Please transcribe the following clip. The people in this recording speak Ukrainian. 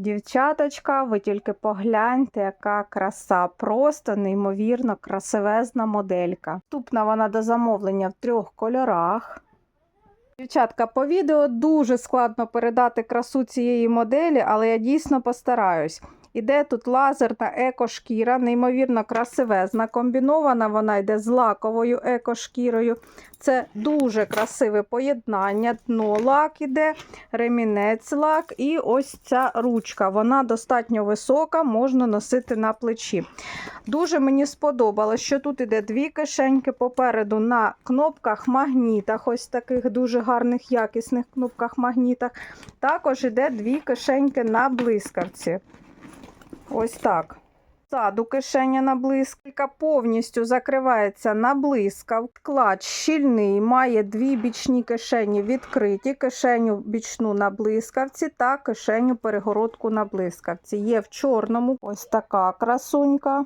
Дівчаточка, ви тільки погляньте, яка краса, просто неймовірно красивезна моделька. Наступна вона до замовлення в трьох кольорах. Дівчатка, по відео дуже складно передати красу цієї моделі, але я дійсно постараюсь. Іде тут лазерна екошкіра, неймовірно красивезна. Комбінована вона йде з лаковою екошкірою. Це дуже красиве поєднання. Дно лак іде, ремінець лак і ось ця ручка. Вона достатньо висока, можна носити на плечі. Дуже мені сподобалось, що тут іде дві кишеньки попереду на кнопках магнітах, ось таких дуже гарних, якісних кнопках магнітах. Також іде дві кишеньки на блискавці. Ось так. Ззаду кишеня на блискавка повністю закривається на блискав. Клад щільний, має дві бічні кишені відкриті, кишеню бічну на блискавці та кишеню перегородку на блискавці. Є в чорному ось така красунька.